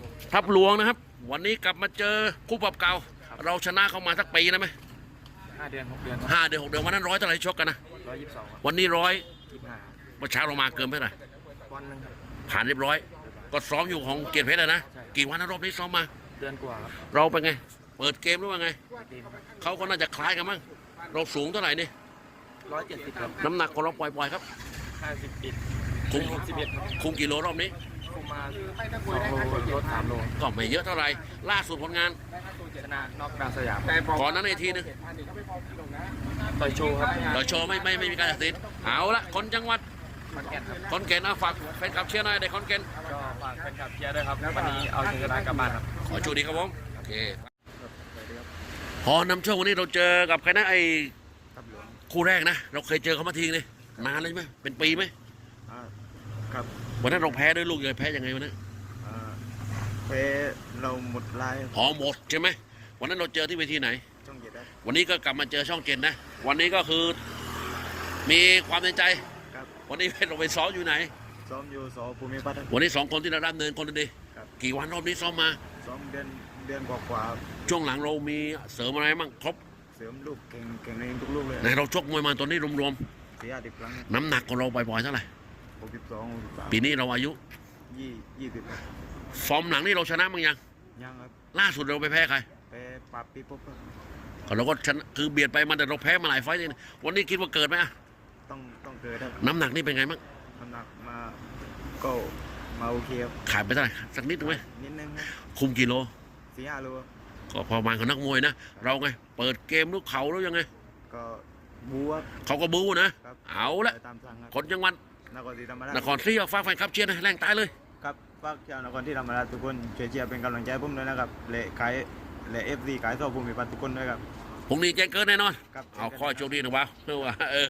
ผมทับหลวงนะครับ วันนี้กลับมาเจอคู่ปรับเก่า เราชนะเขามาสักปีนะไหมห้าเดือนหกเดือนครับห้าเดือนหกเดือนวันนั้นร้อยเท่าไหร่ชกกันนะร้อยยี่สิบสองครับวันนี้ร้อยยี่สิบห้าประชาเรามาเกินไปเท่าไหร่วันหนึงครับผ่านเรียบร้อย ก็ซ้อมอยู่ของเกียรติเพชรอะนะใช่กี่วันนะรอบนี้ซ้อมมา เดือนกว่าครับเราเป็นไง เปิดเกมหรือว่าไงดีครับเขาก็น่าจะคล้ายกันมั้งเราสูงเท่าไหร่นี่ร้อยเจ็ดสิบครับน้ำหนักของเราปล่อยๆครับห้าสิบปิดคุมหกสิบเอ็ดครับคุมกิโลรอบนี้คุ มมาสองโลลดสามโลก็ไม่เยอะเท่าไหร่ล่าสุดผลงานชนะนอกดาวสยามก่อนนั้นในทีนึงต่อยโชว์ครับเราโชว์ไม่ไม่ไม่มีการตัดสินเอาละคนจังหวัดมันแก่นครับคอนเกนเอาฝากแฟนคลับเชียร์หน่อยเด็กคอนเกนก็ฝากแฟนคลับเชียร์ด้วยครับวันนี้เอาชนะกลับบ้านครับขอโชคดีครับผมโอเคพอนำโชควันนี้เราเจอกับใครนะไอ้ครับหลวงคู่แรกนะ เราเคยเจอเขามาทีนึงนานเลยใช่ไหมเป็นปีไหมอ่า ครับวันนั้นเราแพ้ด้วยลูกเลยแพ้ยังไงวันนั้นอ่าเฟเราหมดลายพอหมดใช่ไหมวันนั้นเราเจอที่เวทีไหน ช่องเจ็ดได้ วันนี้ก็กลับมาเจอช่องเจนนะ วันนี้ก็คือมีความในใจ ครับ วันนี้เราไปซ้อมอยู่ไหน ซ้อมอยู่สอภูมิพัฒน์ครับ วันนี้สองคนที่เรารับเนินคนละดีครับ กี่วันรอบนี้ซ้อมมา ซ้อมเดือนเดือนกว่าๆครับช่วงหลังเรามีเสริมอะไรมั่งครบเสริมลูกเก่งเก่งเองทุกลูกเลยไหนเราชกมวยมาตอนนี้รวมสี่ห้าสิบครั้ง ๆน้ำหนักของเราบ่อยๆเท่าไหร่ หกสิบสองหกสิบสามปีนี้เราอายุยี่ยี่สิบครับฟอร์มหลังนี่เราชนะมั้งยัง ยังครับล่าสุดเราไปแพ้ใครไปปราบปีปุ๊บครับก็เราก็ชนะคือเบียดไปมาแต่เราแพ้มาหลายไฟต์เลยนะวันนี้คิดว่าเกิดไหมอะต้องต้องเกิดครับน้ำหนักนี่เป็นไงบ้างน้ำหนักมาก็มาโอเคครับขายไปเท่าไหร่สักนิดนึงไหมนิดนึงครับคุมกิโล สี่ห้าโลครับก็ประมาณของนักมวยนะเราไง เปิดเกมลูกเขาแล้วยังไง ก็บูครับ เขาก็บู๊นะครับเอาละไปตามสั่งครับ คนจังหวัด นครศรีธรรมราชนครศรีเอาฟ้ากแฟนคลับเชียร์นะแรงตายเลยครับฝากชาวนครที่ธรรมราชทุกคนช่วยเชียร์เป็นกำลังใจให้ผมด้วยนะครับและขายและเอฟซีขายโซ่ภูมิพัฒน์ทุกคนด้วยครับพรุ่งนี้แจ้งเกิดแน่นอน ครับ เอาข้อโชคดีนะวะเพื่อว่าเออ